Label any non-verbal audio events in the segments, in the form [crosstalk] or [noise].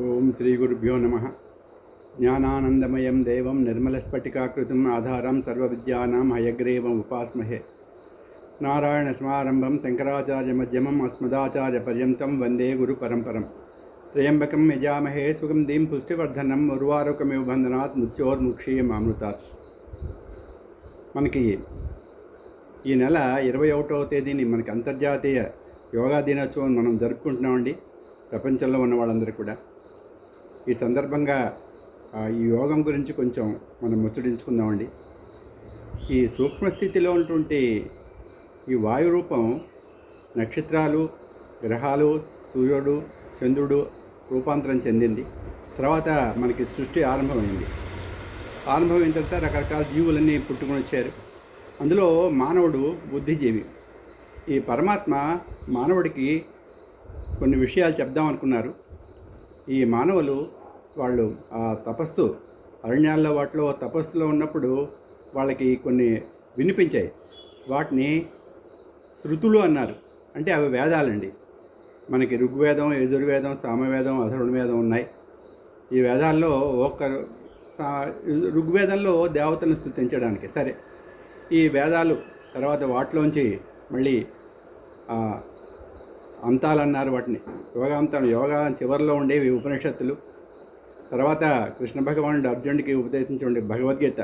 ఓం శ్రీ గురుభ్యో నమ. జ్ఞానానందమయం దేవం నిర్మలస్ఫటికాకృతిం ఆధారం సర్వవిద్యానాం హయగ్రీవం ఉపాస్మహే. నారాయణ సమారంభం శంకరాచార్య మధ్యమం అస్మదాచార్య పర్యంతం వందే గురు పరంపరం. త్రయంబకం యజామహే సుగంధీం పుష్టివర్ధనం ఉర్వారుకమివ బంధనాత్ మృత్యోర్ముక్షీయమామృతాత్ మనకి ఈ నెల ఇరవై ఒకటవ తేదీని మనకి అంతర్జాతీయ యోగా దినోత్సవం మనం జరుపుకుంటున్నామండి. ప్రపంచంలో ఉన్న వాళ్ళందరూ కూడా. ఈ సందర్భంగా ఆ, ఈ యోగం గురించి కొంచెం మనం ముచ్చడించుకుందామండి ఈ సూక్ష్మస్థితిలో ఉన్నటువంటి ఈ వాయు రూపం నక్షత్రాలు గ్రహాలు సూర్యుడు చంద్రుడు రూపాంతరం చెందింది. తర్వాత మనకి సృష్టి ఆరంభమైంది. ఆరంభమైన తర్వాత రకరకాల జీవులన్నీ పుట్టుకొని వచ్చారు. అందులో మానవుడు బుద్ధిజీవి. ఈ పరమాత్మ మానవుడికి కొన్ని విషయాలు చెప్దాం అనుకున్నారు ఈ మానవులు వాళ్ళు ఆ తపస్సు అరణ్యాల్లో వాటిలో తపస్సులో ఉన్నప్పుడు వాళ్ళకి కొన్ని వినిపించాయి. వాటిని శృతులు అన్నారు. అంటే అవి వేదాలండి. మనకి ఋగ్వేదం యజుర్వేదం సామవేదం అధర్వణవేదం ఉన్నాయి. ఈ వేదాల్లో ఒక్కరు ఋగ్వేదంలో దేవతను స్థుతించడానికి సరే. ఈ వేదాలు తర్వాత వాటిలోంచి మళ్ళీ అంతాలన్నారు వాటిని. యోగాంతం యోగా చివరిలో ఉండేవి ఉపనిషత్తులు. తర్వాత కృష్ణ భగవానుడు అర్జునుడికి ఉపదేశించండి భగవద్గీత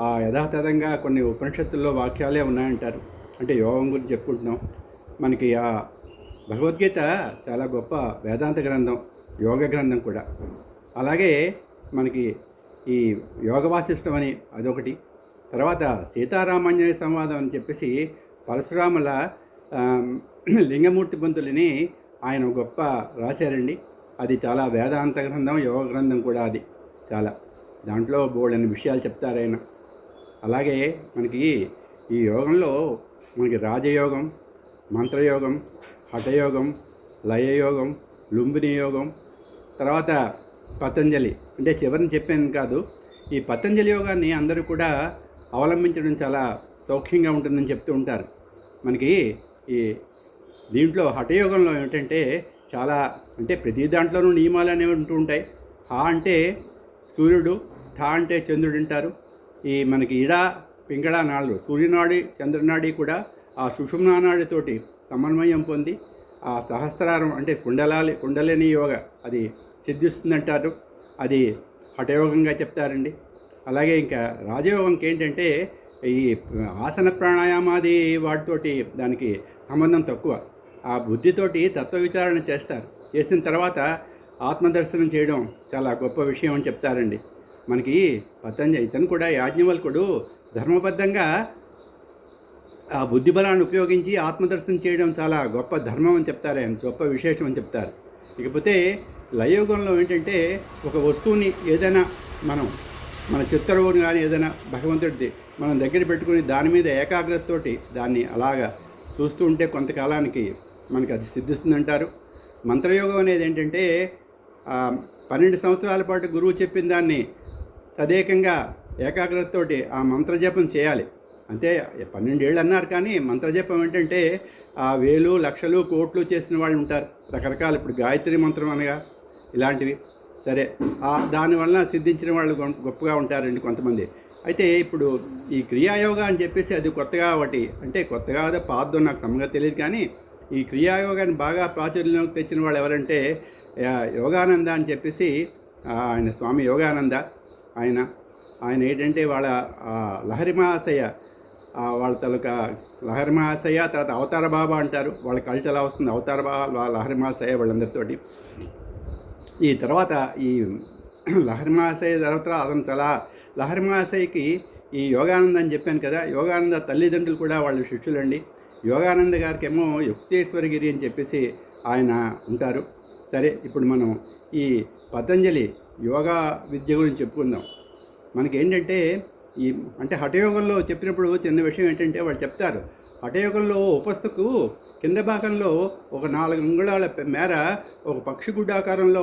ఆ యథాతథంగా కొన్ని ఉపనిషత్తుల్లో వాక్యాలే ఉన్నాయంటారు. అంటే యోగం గురించి చెప్పుకుంటున్నాం. మనకి ఆ భగవద్గీత చాలా గొప్ప వేదాంత గ్రంథం యోగ గ్రంథం కూడా. అలాగే మనకి ఈ యోగ వాసిష్టం అని అదొకటి. తర్వాత సీతారామాంజనేయ సంవాదం అని చెప్పేసి పరశురాముల లింగమూర్తి పంతులని ఆయన గొప్ప రాశారండి. అది చాలా వేదాంత గ్రంథం యోగ గ్రంథం కూడా అది చాలా. దాంట్లో బోల్డని విషయాలు చెప్తారైనా అలాగే మనకి ఈ యోగంలో మనకి రాజయోగం మంత్రయోగం హఠయోగం లయయోగం లుంబిని యోగం తర్వాత పతంజలి. అంటే చివరిని చెప్పాను కాదు ఈ పతంజలి యోగాన్ని అందరూ కూడా అవలంబించడం చాలా సౌఖ్యంగా ఉంటుందని చెప్తూ ఉంటారు. మనకి ఈ దీంట్లో హఠయోగంలో ఏమిటంటే చాలా అంటే ప్రతి దాంట్లోనూ నియమాలు అనేవి ఉంటూ ఉంటాయి. హా అంటే సూర్యుడు ఠా అంటే చంద్రుడు అంటారు. ఈ మనకి ఇడ పింగళ నాడు సూర్యనాడి చంద్రనాడి కూడా ఆ సుషుమ్నా నాడితోటి సమన్వయం పొంది ఆ సహస్రారం అంటే కుండలాలి కుండలిని యోగ అది సిద్ధిస్తుందంటారు. అది హఠయోగంగా చెప్తారండి. అలాగే ఇంకా రాజయోగంకి ఏంటంటే ఈ ఆసన ప్రాణాయామాది వాటితోటి దానికి సంబంధం తక్కువ. ఆ బుద్ధితోటి తత్వ విచారణ చేస్తారు. చేసిన తర్వాత ఆత్మదర్శనం చేయడం చాలా గొప్ప విషయం అని చెప్తారండి. మనకి పతంజలి ఇతను కూడా యాజ్ఞవల్కుడు ధర్మబద్ధంగా ఆ బుద్ధి బలాన్ని ఉపయోగించి ఆత్మదర్శనం చేయడం చాలా గొప్ప ధర్మం అని చెప్తారు. ఆయన గొప్ప విశేషం అని చెప్తారు. ఇకపోతే లయోగంలో ఏంటంటే ఒక వస్తువుని ఏదైనా మనం మన చిత్తరువుని కానీ ఏదైనా భగవంతుడిది మనం దగ్గర పెట్టుకుని దాని మీద ఏకాగ్రతతోటి దాన్ని అలాగా చూస్తూ ఉంటే కొంతకాలానికి మనకి అది సిద్ధిస్తుందంటారు. మంత్రయోగం అనేది ఏంటంటే పన్నెండు సంవత్సరాల పాటు గురువు చెప్పిన దాన్ని తదేకంగా ఏకాగ్రతతోటి ఆ మంత్రజపం చేయాలి. అంటే పన్నెండేళ్ళు అన్నారు కానీ మంత్రజపం ఏంటంటే ఆ వేలు లక్షలు కోట్లు చేసిన వాళ్ళు ఉంటారు. రకరకాలు ఇప్పుడు గాయత్రి మంత్రం అనగా ఇలాంటివి. సరే దానివల్ల సిద్ధించిన వాళ్ళు గొప్పగా ఉంటారండి కొంతమంది. అయితే ఇప్పుడు ఈ క్రియాయోగా అని చెప్పేసి అది కొత్తగా ఒకటి అంటే కొత్తగా అదే పాదో నాకు సమంగా తెలియదు కానీ ఈ క్రియాయోగాన్ని బాగా ప్రాచుర్యంలోకి తెచ్చిన వాళ్ళు ఎవరంటే యోగానంద అని చెప్పేసి ఆయన స్వామి యోగానంద. ఆయన ఆయన ఏంటంటే వాళ్ళ లహరి మహాశయ వాళ్ళ తలక లహరి మహాశయ తర్వాత అవతార బాబా అంటారు. వాళ్ళ కల్ట్ ఎలా వస్తుంది? అవతార బాబా లహరి మహాశయ వాళ్ళందరితోటి. ఈ తర్వాత ఈ [clears throat] లహరి మహాశయ తర్వాత అతను చాలా లహరి మహాశయకి ఈ యోగానంద అని చెప్పాను కదా యోగానంద తల్లిదండ్రులు కూడా వాళ్ళు శిష్యులండి. యోగానంద గారికి ఏమో యుక్తేశ్వరగిరి అని చెప్పేసి ఆయన ఉంటారు. సరే ఇప్పుడు మనం ఈ పతంజలి యోగా విద్య గురించి చెప్పుకుందాం. మనకి ఏంటంటే ఈ అంటే హఠయోగంలో చెప్పినప్పుడు చిన్న విషయం ఏంటంటే వాళ్ళు చెప్తారు. హఠయోగంలో ఉపస్థకు కింద భాగంలో ఒక నాలుగు అంగుళాల మేర ఒక పక్షి గుడ్డాకారంలో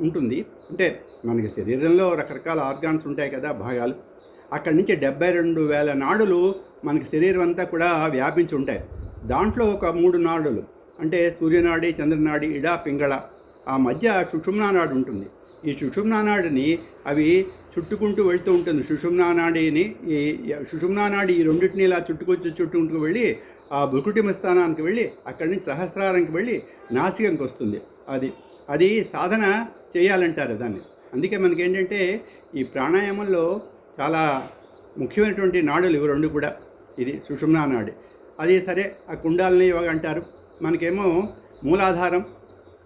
ఉంటుంది. అంటే మనకి శరీరంలో రకరకాల ఆర్గాన్స్ ఉంటాయి కదా భాగాలు. అక్కడి నుంచి డెబ్బై రెండు వేల నాడులు మనకి శరీరం అంతా కూడా వ్యాపించి ఉంటాయి. దాంట్లో ఒక మూడు నాడులు అంటే సూర్యనాడి చంద్రనాడి ఇడ పింగళ ఆ మధ్య సుషుమ్నానాడు ఉంటుంది. ఈ సుషుమ్నానాడిని అవి చుట్టుకుంటూ వెళ్తూ ఉంటుంది. సుషుమ్నానాడిని ఈ సుషుమ్నానాడి ఈ రెండింటిని ఇలా చుట్టుకొచ్చి చుట్టుకుంటూ వెళ్ళి ఆ బుకుటిమ స్థానానికి వెళ్ళి అక్కడి నుంచి సహస్రారానికి వెళ్ళి నాసికంకి వస్తుంది. అది అది సాధన చేయాలంటారు దాన్ని. అందుకే మనకి ఏంటంటే ఈ ప్రాణాయామంలో చాలా ముఖ్యమైనటువంటి నాడులు ఇవి రెండు కూడా. ఇది సుషుమ్నా నాడి. అది సరే ఆ కుండాలని యోగ అంటారు. మనకేమో మూలాధారం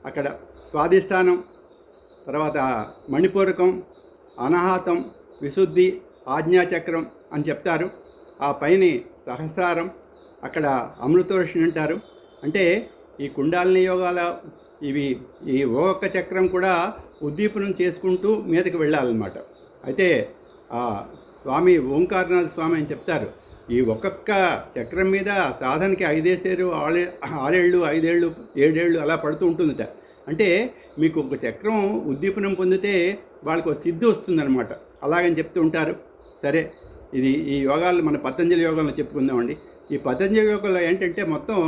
అక్కడ స్వాధిష్టానం తర్వాత మణిపూరకం అనాహతం విశుద్ధి ఆజ్ఞాచక్రం అని చెప్తారు. ఆ పైన సహస్రారం అక్కడ అమృతోషిణి అంటారు. అంటే ఈ కుండాలని యోగాల ఇవి ఈ ఒక్కొక్క చక్రం కూడా ఉద్దీపనం చేసుకుంటూ మీదకి వెళ్ళాలన్నమాట. అయితే స్వామి ఓంకారనాథ స్వామి అని చెప్తారు. ఈ ఒక్కొక్క చక్రం మీద సాధనకి ఐదేసేరు ఆరే ఆరేళ్ళు ఐదేళ్ళు ఏడేళ్ళు అలా పడుతూ ఉంటుందట. అంటే మీకు ఒక చక్రం ఉద్దీపనం పొందితే వాళ్ళకు ఒక సిద్ధి వస్తుందన్నమాట. అలాగని చెప్తూ ఉంటారు. సరే ఇది ఈ యోగాలు మన పతంజలి యోగంలో చెప్పుకుందామండి. ఈ పతంజలి యోగంలో ఏంటంటే మొత్తం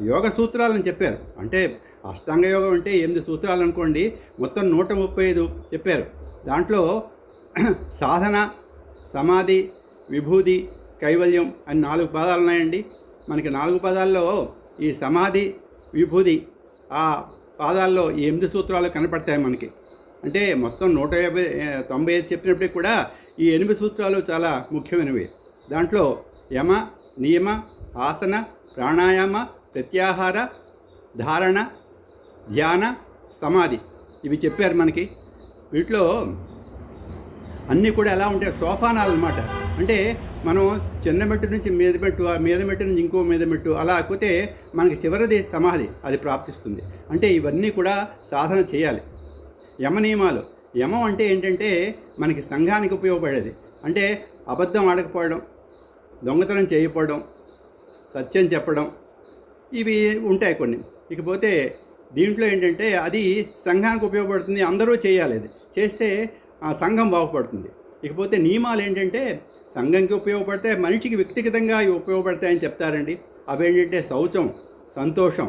యోగ సూత్రాలను చెప్పారు. అంటే అష్టాంగ యోగం అంటే ఎనిమిది సూత్రాలు అనుకోండి మొత్తం నూట ముప్పై ఐదు చెప్పారు. దాంట్లో సాధన సమాధి విభూది కైవల్యం అని నాలుగు పదాలు ఉన్నాయండి. మనకి నాలుగు పదాల్లో ఈ సమాధి విభూది ఆ పాదాల్లో ఈ ఎనిమిది సూత్రాలు కనపడతాయి మనకి. అంటే మొత్తం నూట యాభై తొంభై ఐదు చెప్పినప్పటికీ కూడా ఈ ఎనిమిది సూత్రాలు చాలా ముఖ్యమైనవి. దాంట్లో యమ నియమ ఆసన ప్రాణాయామ ప్రత్యాహార ధారణ ధ్యాన సమాధి ఇవి చెప్పారు మనకి. వీటిలో అన్నీ కూడా ఎలా ఉంటాయి? సోఫానాలు అనమాట అంటే మనం చిన్న మెట్టు నుంచి మీద మెట్టు ఆ మీద మెట్టు నుంచి ఇంకో మీద మెట్టు అలా పోతే మనకి చివరిది సమాధి అది ప్రాప్తిస్తుంది. అంటే ఇవన్నీ కూడా సాధన చేయాలి. యమ నియమాలు. యమం అంటే ఏంటంటే మనకి సంఘానికి ఉపయోగపడేది. అంటే అబద్ధం ఆడకపోవడం దొంగతనం చేయకపోవడం సత్యం చెప్పడం ఇవి ఉంటాయి కొన్ని. ఇకపోతే దీంట్లో ఏంటంటే అది సంఘానికి ఉపయోగపడుతుంది అందరూ చేయాలి అది. చేస్తే ఆ సంఘం బాగుపడుతుంది. ఇకపోతే నియమాలు ఏంటంటే సంఘంకి ఉపయోగపడతాయి మనిషికి వ్యక్తిగతంగా అవి ఉపయోగపడతాయని చెప్తారండి. అవి ఏంటంటే శౌచం సంతోషం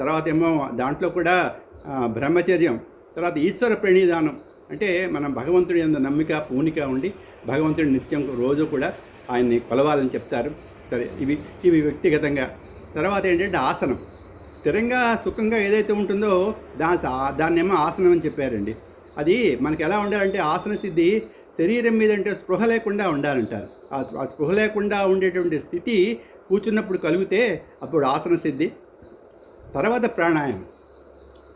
తర్వాత ఏమో దాంట్లో కూడా బ్రహ్మచర్యం తర్వాత ఈశ్వర ప్రణిధానం అంటే మనం భగవంతుడి అందు నమ్మిక పూనిక ఉండి భగవంతుడి నిత్యం రోజు కూడా ఆయన్ని కొలవాలని చెప్తారు. సరే ఇవి ఇవి వ్యక్తిగతంగా. తర్వాత ఏంటంటే ఆసనం. స్థిరంగా సుఖంగా ఏదైతే ఉంటుందో దా దాన్నేమో ఆసనం అని చెప్పారండి. అది మనకి ఎలా ఉండాలంటే ఆసన స్థితి శరీరం మీద అంటే స్పృహ లేకుండా ఉండాలంటారు. ఆ ఆ స్పృహ లేకుండా ఉండేటువంటి స్థితి కూర్చున్నప్పుడు కలిగితే అప్పుడు ఆసన సిద్ధి తర్వాత ప్రాణాయామం.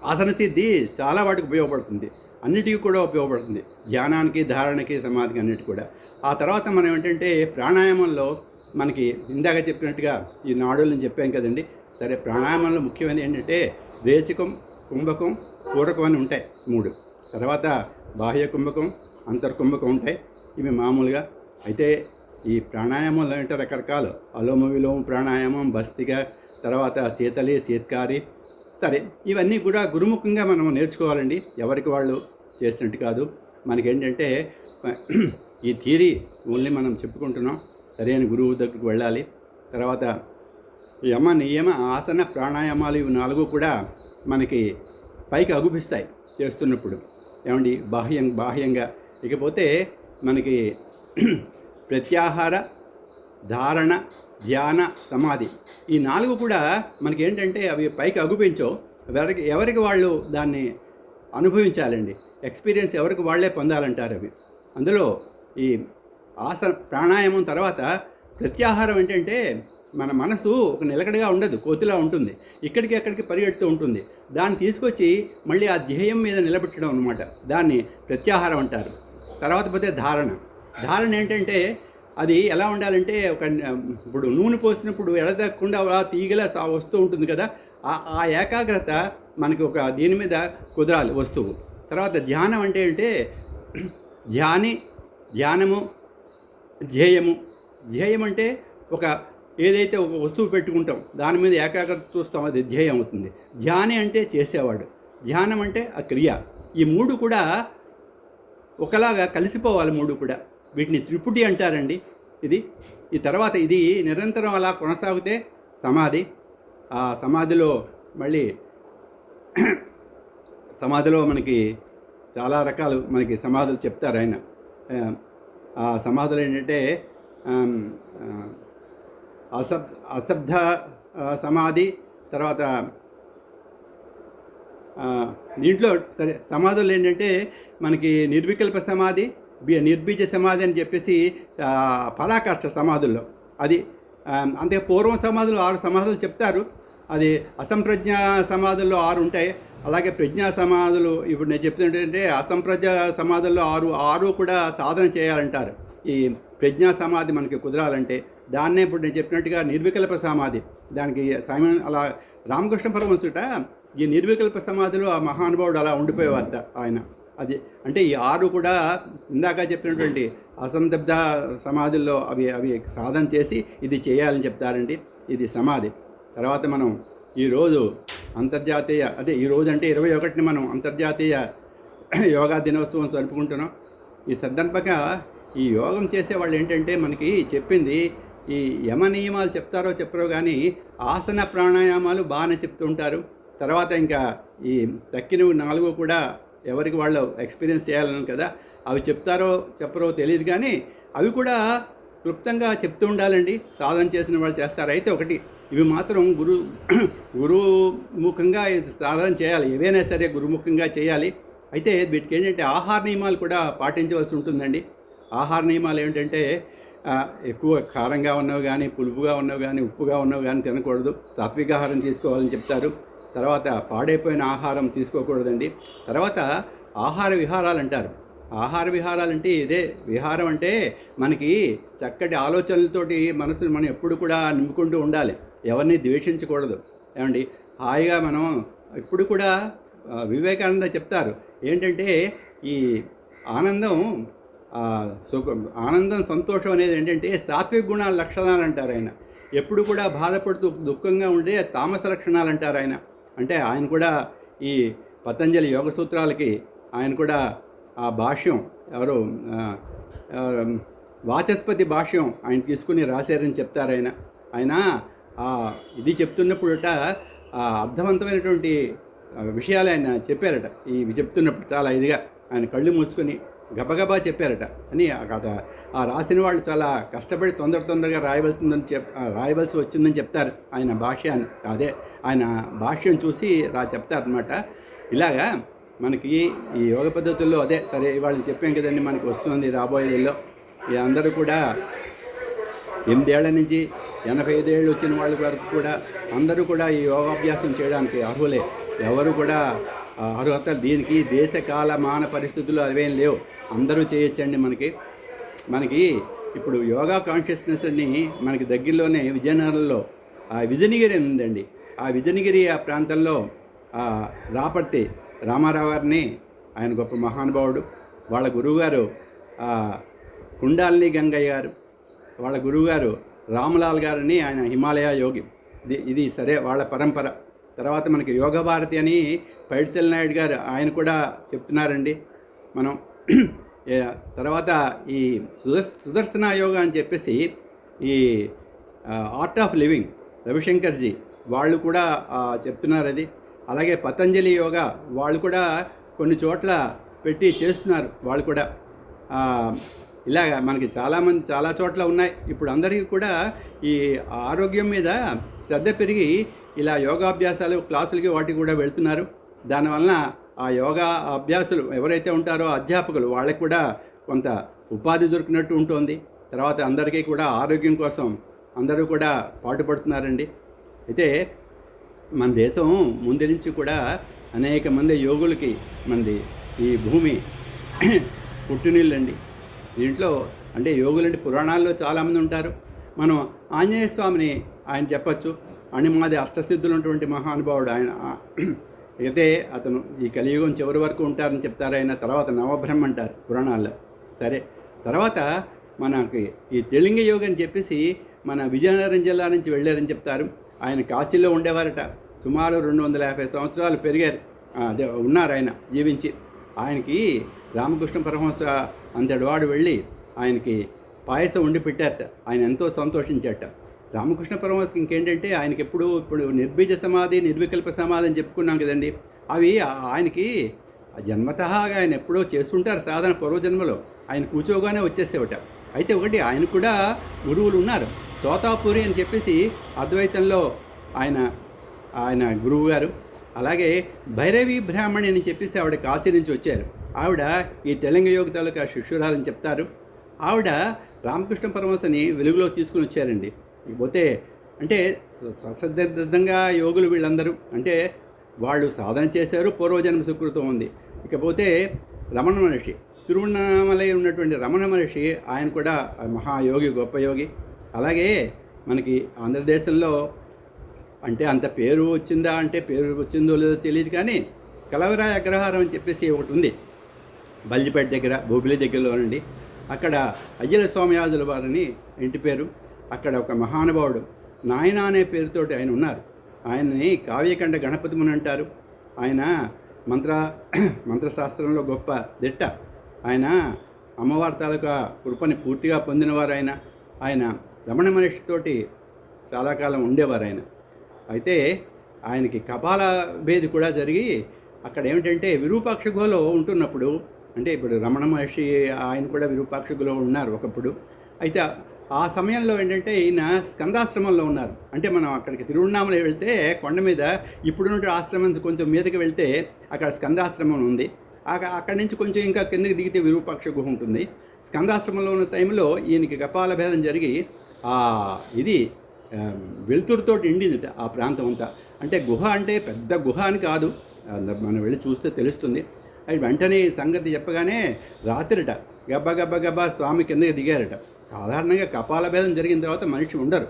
ఆసన సిద్ధి చాలా వాటికి ఉపయోగపడుతుంది. అన్నిటికీ కూడా ఉపయోగపడుతుంది. ధ్యానానికి ధారణకి సమాధికి అన్నిటి కూడా. ఆ తర్వాత మనం ఏంటంటే ప్రాణాయామంలో మనకి ఇందాక చెప్పినట్టుగా ఈ నాడులను చెప్పాం కదండి. సరే ప్రాణాయామంలో ముఖ్యమైనది ఏంటంటే రేచకం కుంభకం పూరకం అని ఉంటాయి మూడు. తర్వాత బాహ్య కుంభకం అంతర్కుంభకం ఉంటాయి. ఇవి మామూలుగా. అయితే ఈ ప్రాణాయామంలో అంటే రకరకాలు. అలోమ విలోమ ప్రాణాయామం బస్తిగా తర్వాత శీతలి శీత్కారి సరే ఇవన్నీ కూడా గురుముఖంగా మనం నేర్చుకోవాలండి. ఎవరికి వాళ్ళు చేసినట్టు కాదు. మనకేంటంటే ఈ థియరీ ఓన్లీ మనం చెప్పుకుంటున్నాం. సరైన గురువు దగ్గరికి వెళ్ళాలి. తర్వాత యమ నియమ ఆసన ప్రాణాయామాలు ఇవి నాలుగు కూడా మనకి పైకి అగుపిస్తాయి చేస్తున్నప్పుడు. ఏమండి బాహ్యం బాహ్యంగా. ఇకపోతే మనకి [clears throat] ప్రత్యాహార ధారణ ధ్యాన సమాధి ఈ నాలుగు కూడా మనకి ఏంటంటే అవి పైకి అగుపించో ఎవరికి ఎవరికి వాళ్ళు దాన్ని అనుభవించాలండి. ఎక్స్పీరియన్స్ ఎవరికి వాళ్ళే పొందాలంటారు అవి. అందులో ఈ ఆసన ప్రాణాయామం తర్వాత ప్రత్యాహారం ఏంటంటే మన మనసు ఒక నిలకడగా ఉండదు కోతిలా ఉంటుంది. ఇక్కడికి అక్కడికి పరిగెడుతూ ఉంటుంది. దాన్ని తీసుకొచ్చి మళ్ళీ ఆ ధ్యేయం మీద నిలబెట్టడం అనమాట దాన్ని ప్రత్యాహారం అంటారు. తర్వాత పోతే ధారణ. ధారణ ఏంటంటే అది ఎలా ఉండాలంటే ఒక ఇప్పుడు నూనె పోసినప్పుడు ఎడదక్కకుండా అలా తీగలా వస్తూ ఉంటుంది కదా ఆ ఆ ఏకాగ్రత మనకి ఒక దీని మీద కుదరాలి వస్తువు. తర్వాత ధ్యానం అంటే అంటే ధ్యాని ధ్యానము ధ్యేయము. ధ్యేయం అంటే ఒక ఏదైతే ఒక వస్తువు పెట్టుకుంటాం దాని మీద ఏకాగ్రత చూస్తాం అది ధ్యేయం అవుతుంది. ధ్యాని అంటే చేసేవాడు. ధ్యానం అంటే ఆ క్రియ. ఈ మూడు కూడా ఒకలాగా కలిసిపోవాలి మూడు కూడా. వీటిని త్రిపుటి అంటారండి. ఇది ఈ తర్వాత ఇది నిరంతరం అలా కొనసాగితే సమాధి. ఆ సమాధిలో మళ్ళీ [clears throat] సమాధిలో మనకి చాలా రకాలు మనకి సమాధులు చెప్తారు ఆయన. ఆ, ఆ సమాధులు ఏంటంటే అశబ్ అసబ్ అశబ్ద సమాధి తర్వాత దీంట్లో సరే సమాధులు ఏంటంటే మనకి నిర్వికల్ప సమాధి నిర్బీజ సమాధి అని చెప్పేసి ఆ, పరాకాష్ఠ సమాధుల్లో. అది అంతే పూర్వం సమాధులు ఆరు సమాధులు చెప్తారు. అది అసంప్రజ్ఞ సమాధుల్లో ఆరు ఉంటాయి. అలాగే ప్రజ్ఞా సమాధులు ఇప్పుడు నేను చెప్తుంటే అసంప్రజ్ఞ సమాధుల్లో ఆరు ఆరు కూడా సాధన చేయాలంటారు. ఈ ప్రజ్ఞా సమాధి మనకి కుదరాలంటే. దాన్నే ఇప్పుడు నేను చెప్పినట్టుగా నిర్వికల్ప సమాధి. దానికి సమయం అలా రామకృష్ణ పరమసుట ఈ నిర్వికల్ప సమాధిలో ఆ మహానుభావుడు అలా ఉండిపోయేవారు ఆయన. అది అంటే ఈ ఆరు కూడా ఇందాక చెప్పినటువంటి అసంతబ్ద సమాధుల్లో అవి అవి సాధన చేసి ఇది చేయాలని చెప్తారండి. ఇది సమాధి. తర్వాత మనం ఈరోజు అంతర్జాతీయ అదే ఈ రోజు అంటే ఇరవై ఒకటిని మనం అంతర్జాతీయ యోగా దినోత్సవం జరుపుకుంటున్నాం. ఈ సందర్భంగా ఈ యోగం చేసే వాళ్ళు ఏంటంటే మనకి చెప్పింది ఈ యమ నియమాలు చెప్తారో చెప్పరో కానీ ఆసన ప్రాణాయామాలు బాగానే చెప్తూ ఉంటారు. తర్వాత ఇంకా ఈ తక్కినవి నాలుగు కూడా ఎవరికి వాళ్ళు ఎక్స్పీరియన్స్ చేయాలని కదా అవి చెప్తారో చెప్పరో తెలియదు కానీ అవి కూడా క్లుప్తంగా చెప్తూ ఉండాలండి. సాధన చేసిన వాళ్ళు చేస్తారు. అయితే ఒకటి ఇవి మాత్రం గురు [clears throat] గురుముఖంగా ఇది సాధన చేయాలి. ఏవైనా సరే గురుముఖంగా చేయాలి. అయితే వీటికి ఏంటంటే ఆహార నియమాలు కూడా పాటించవలసి ఉంటుందండి. ఆహార నియమాలు ఏంటంటే ఎక్కువ కారంగా ఉన్నవి కానీ పులుపుగా ఉన్నవి కానీ ఉప్పుగా ఉన్నవి కానీ తినకూడదు. సాత్విక ఆహారం తీసుకోవాలని చెప్తారు. తర్వాత పాడైపోయిన ఆహారం తీసుకోకూడదండి. తర్వాత ఆహార విహారాలు అంటారు. ఆహార విహారాలు అంటే ఇదే. విహారం అంటే మనకి చక్కటి ఆలోచనలతోటి మనసును మనం ఎప్పుడు కూడా నింపుకుంటూ ఉండాలి. ఎవరిని ద్వేషించకూడదు. ఏమండి? హాయిగా మనం ఇప్పుడు కూడా వివేకానంద చెప్తారు. ఏంటంటే ఈ ఆనందం సుఖం ఆనందం సంతోషం అనేది ఏంటంటే సాత్విక గుణాల లక్షణాలు అంటారు ఆయన. ఎప్పుడు కూడా బాధపడుతూ దుఃఖంగా ఉండే తామస లక్షణాలు అంటారు ఆయన. అంటే ఆయన కూడా ఈ పతంజలి యోగ సూత్రాలకి ఆయన కూడా ఆ భాష్యం ఎవరు వాచస్పతి భాష్యం ఆయన తీసుకుని రాశారని చెప్తారు ఆయన. ఆయన ఇది చెప్తున్నప్పుడట అర్థవంతమైనటువంటి విషయాలు ఆయన చెప్పారట. ఈ చెప్తున్నప్పుడు చాలా ఇదిగా ఆయన కళ్ళు మూసుకొని గబగబా చెప్పారట. అని అక్కడ ఆ రాసిన వాళ్ళు చాలా కష్టపడి తొందర తొందరగా రాయవలసిందని చెప్ రాయవలసి వచ్చిందని చెప్తారు ఆయన భాష్యాన్ని. అదే ఆయన భాష్యం చూసి రా చెప్తారనమాట ఇలాగా మనకి ఈ యోగ పద్ధతుల్లో అదే సరే ఇవాళ చెప్పాం కదండి మనకి వస్తుంది రాబోయేదిలో ఈ అందరూ కూడా ఎనిమిదేళ్ళ నుంచి ఎనభై ఐదేళ్ళు వచ్చిన వాళ్ళ వరకు కూడా అందరూ కూడా ఈ యోగాభ్యాసం చేయడానికి అర్హులే. ఎవరు కూడా అర్హత దీనికి దేశ మాన పరిస్థితులు అవేం లేవు. అందరూ చేయొచ్చండి మనకి. మనకి ఇప్పుడు యోగా కాన్షియస్నెస్ని మనకి దగ్గరలోనే విజయనగరంలో ఆ విజయనగిరి ఉందండి. ఆ విజయనగిరి ఆ ప్రాంతంలో రాపర్తి రామారావు గారిని ఆయన గొప్ప మహానుభావుడు. వాళ్ళ గురువుగారు కుండాలిని గంగయ్య గారు వాళ్ళ గురువుగారు రామలాల్ గారని ఆయన హిమాలయ యోగి. ఇది ఇది సరే వాళ్ళ పరంపర. తర్వాత మనకి యోగ భారతి అని పైడితెల్ నాయుడు గారు ఆయన కూడా చెప్తున్నారండి. మనం [clears throat] తర్వాత ఈ సుదర్శన యోగా అని చెప్పేసి ఈ ఆర్ట్ ఆఫ్ లివింగ్ రవిశంకర్జీ వాళ్ళు కూడా చెప్తున్నారు అది అలాగే పతంజలి యోగా వాళ్ళు కూడా కొన్ని చోట్ల పెట్టి చేస్తున్నారు వాళ్ళు కూడా. ఇలాగ మనకి చాలామంది చాలా చోట్ల ఉన్నాయి. ఇప్పుడు అందరికీ కూడా ఈ ఆరోగ్యం మీద శ్రద్ధ పెరిగి ఇలా యోగాభ్యాసాలు క్లాసులకి వాటికి కూడా వెళ్తున్నారు. దానివలన ఆ యోగా అభ్యాసులు ఎవరైతే ఉంటారో అధ్యాపకులు వాళ్ళకి కూడా కొంత ఉపాధి దొరికినట్టు ఉంటుంది. తర్వాత అందరికీ కూడా ఆరోగ్యం కోసం అందరూ కూడా పాటుపడుతున్నారండి. అయితే మన దేశం ముందు నుంచి కూడా అనేక మంది యోగులకి మంది ఈ భూమి [clears throat] పుట్టినీళ్ళండి దీంట్లో అంటే యోగులంటే పురాణాల్లో చాలామంది ఉంటారు. మనం ఆంజనేయ స్వామిని ఆయన చెప్పచ్చు. అణిమాది అష్టసిద్ధులు ఉన్నటువంటి మహానుభావుడు ఆయన. అయితే అతను ఈ కలియుగం చివరి వరకు ఉంటారని చెప్తారు ఆయన. తర్వాత నవబ్రహ్మ అంటారు పురాణాల్లో. సరే. తర్వాత మనకి ఈ తెలింగ యోగం అని చెప్పేసి మన విజయనగరం జిల్లా నుంచి వెళ్ళారని చెప్తారు. ఆయన కాశీలో ఉండేవారట. సుమారు రెండు వందల యాభై సంవత్సరాలు పెరిగారు. అదే ఉన్నారు ఆయన జీవించి. ఆయనకి రామకృష్ణ పరమహంస అంతటి వాడు వెళ్ళి ఆయనకి పాయసం వండి పెట్టారట. ఆయన ఎంతో సంతోషించారట. రామకృష్ణ పరమహంసకి ఇంకేంటంటే ఆయనకి ఎప్పుడు ఇప్పుడు నిర్బీజ సమాధి నిర్వికల్ప సమాధి అని చెప్పుకున్నాం కదండి. అవి ఆయనకి జన్మతహాగా ఆయన ఎప్పుడో చేస్తుంటారు సాధన పూర్వజన్మలో. ఆయన కూర్చోగానే వచ్చేసేవట. అయితే ఒకటి ఆయన కూడా గురువులు ఉన్నారు. తోతాపూరి అని చెప్పేసి అద్వైతంలో ఆయన ఆయన గురువు గారు అలాగే భైరవి బ్రాహ్మణి అని చెప్పేసి ఆవిడ కాశీ నుంచి వచ్చారు. ఆవిడ ఈ తెలంగ యోగ తాలూకా శిష్యురాలని చెప్తారు. ఆవిడ రామకృష్ణ పరమహంసని వెలుగులో తీసుకుని వచ్చారండి. ఇకపోతే అంటే స్వసిద్ధంగా యోగులు వీళ్ళందరూ అంటే వాళ్ళు సాధన చేశారు పూర్వజన్మ సుకృతం ఉంది. ఇకపోతే రమణ మహర్షి తిరువణామలై ఉన్నటువంటి రమణ మహర్షి ఆయన కూడా మహాయోగి గొప్ప యోగి. అలాగే మనకి ఆంధ్రదేశంలో అంటే అంత పేరు వచ్చిందా అంటే పేరు వచ్చిందో లేదో తెలియదు కానీ కలవరాయ అగ్రహారం అని చెప్పేసి ఒకటి ఉంది. బల్జిపేట దగ్గర బొబిలి దగ్గరలో నుండి అక్కడ అయ్యల స్వామియాజుల వారిని ఇంటి పేరు. అక్కడ ఒక మహానుభావుడు నాయన అనే పేరుతోటి ఆయన ఉన్నారు. ఆయన్ని కావ్యకండ గణపతి ముని అంటారు. ఆయన మంత్ర మంత్రశాస్త్రంలో గొప్ప దిట్ట. ఆయన అమ్మవారి తాలూకా కృపని పూర్తిగా పొందినవారు ఆయన. ఆయన రమణ మనిషితోటి చాలా కాలం ఉండేవారు ఆయన. అయితే ఆయనకి కపాల భేది కూడా జరిగి అక్కడ ఏమిటంటే విరూపాక్ష గుహలో ఉంటున్నప్పుడు అంటే ఇప్పుడు రమణ మహర్షి ఆయన కూడా విరూపాక్ష గుహలో ఉన్నారు ఒకప్పుడు. అయితే ఆ సమయంలో ఏంటంటే ఈయన స్కందాశ్రమంలో ఉన్నారు. అంటే మనం అక్కడికి తిరువణామల వెళ్తే కొండ మీద ఇప్పుడున్న ఆశ్రమం కొంచెం మీదకి వెళ్తే అక్కడ స్కందాశ్రమం ఉంది. అక్కడి నుంచి కొంచెం ఇంకా కిందకి దిగితే విరూపాక్ష గుహ ఉంటుంది. స్కందాశ్రమంలో ఉన్న టైంలో ఈయనకి కపాల భేదం జరిగి ఆ ఇది వెలుతురుతో నిండిందిట ఆ ప్రాంతం అంతా. అంటే గుహ అంటే పెద్ద గుహ అని కాదు. మనం వెళ్ళి చూస్తే తెలుస్తుంది. అది వెంటనే సంగతి చెప్పగానే రాత్రిట గబ్బ గబ్బ గబ్బా స్వామి కిందకి దిగారట. సాధారణంగా కపాల భేదం జరిగిన తర్వాత మనిషి ఉండరు.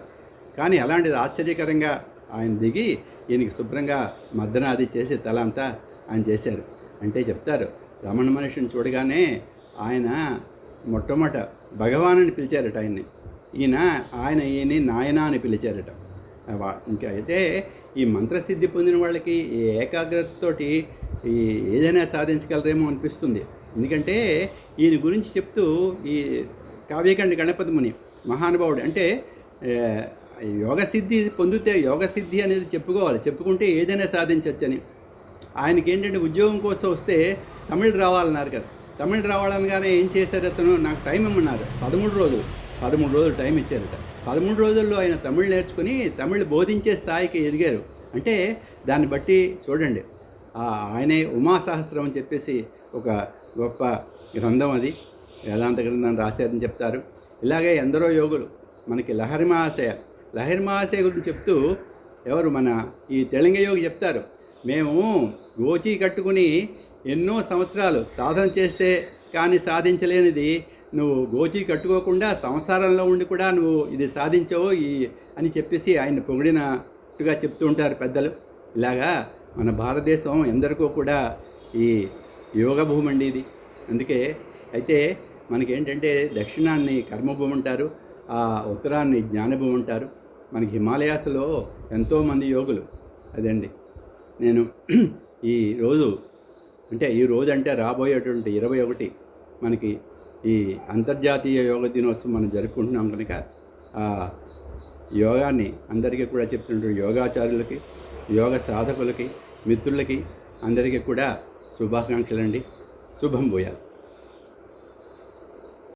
కానీ అలాంటిది ఆశ్చర్యకరంగా ఆయన దిగి ఈయనకి శుభ్రంగా మద్దనాది చేసి తల అంతా ఆయన చేశారు. అంటే చెప్తారు రమణ మనిషిని చూడగానే ఆయన మొట్టమొదట భగవాన్ అని పిలిచారట ఆయన్ని. ఈయన ఆయన ఈయన్ని నాయన అని పిలిచారట. వా- ఇంకా అయితే ఈ మంత్రసిద్ధి పొందిన వాళ్ళకి ఈ ఏకాగ్రతతోటి ఈ ఏదైనా సాధించగలరేమో అనిపిస్తుంది. ఎందుకంటే ఈయన గురించి చెప్తూ ఈ కావ్యకండి గణపతి ముని మహానుభావుడు. అంటే యోగ సిద్ధి పొందితే యోగ సిద్ధి అనేది చెప్పుకోవాలి. చెప్పుకుంటే ఏదైనా సాధించవచ్చని ఆయనకి ఏంటంటే ఉద్యోగం కోసం వస్తే తమిళ్ రావాలన్నారు కదా. తమిళ్ రావాలనగానే ఏం చేశారు అతను? నాకు టైం ఇమ్మన్నారు. పదమూడు రోజులు. పదమూడు రోజులు టైం ఇచ్చారట. పదమూడు రోజుల్లో ఆయన తమిళ్ నేర్చుకుని తమిళ్ బోధించే స్థాయికి ఎదిగారు. అంటే దాన్ని బట్టి చూడండి. ఆయనే ఉమాసహస్రం అని చెప్పేసి ఒక గొప్ప గ్రంథం అది. వేదాంత గ్రంథాన్ని రాశారని చెప్తారు. ఇలాగే ఎందరో యోగులు మనకి లహరి మహాశయ లహరి మహాశయ గురించి చెప్తూ ఎవరు మన ఈ తెలంగ యోగి చెప్తారు. మేము గోచి కట్టుకుని ఎన్నో సంవత్సరాలు సాధన చేస్తే కానీ సాధించలేనిది నువ్వు గోచి కట్టుకోకుండా సంసారంలో ఉండి కూడా నువ్వు ఇది సాధించవు ఈ అని చెప్పేసి ఆయన పొగిడినట్టుగా చెప్తూ ఉంటారు పెద్దలు. ఇలాగా మన భారతదేశం ఎందరికో కూడా ఈ యోగ భూమి అండి ఇది. అందుకే అయితే మనకేంటంటే దక్షిణాన్ని కర్మభూమి అంటారు ఆ ఉత్తరాన్ని జ్ఞానభూమి అంటారు. మనకి హిమాలయాస్లో ఎంతోమంది యోగులు అదండి. నేను ఈ రోజు అంటే ఈ రోజు అంటే రాబోయేటువంటి ఇరవై ఒకటి మనకి ఈ అంతర్జాతీయ యోగ దినోత్సవం మనం జరుపుకుంటున్నాం కనుక ఆ యోగాన్ని అందరికీ కూడా చెప్తున్నటువంటి యోగాచారులకి యోగ సాధకులకి మిత్రులకి అందరికీ కూడా శుభాకాంక్షలండి. శుభం పోయాలి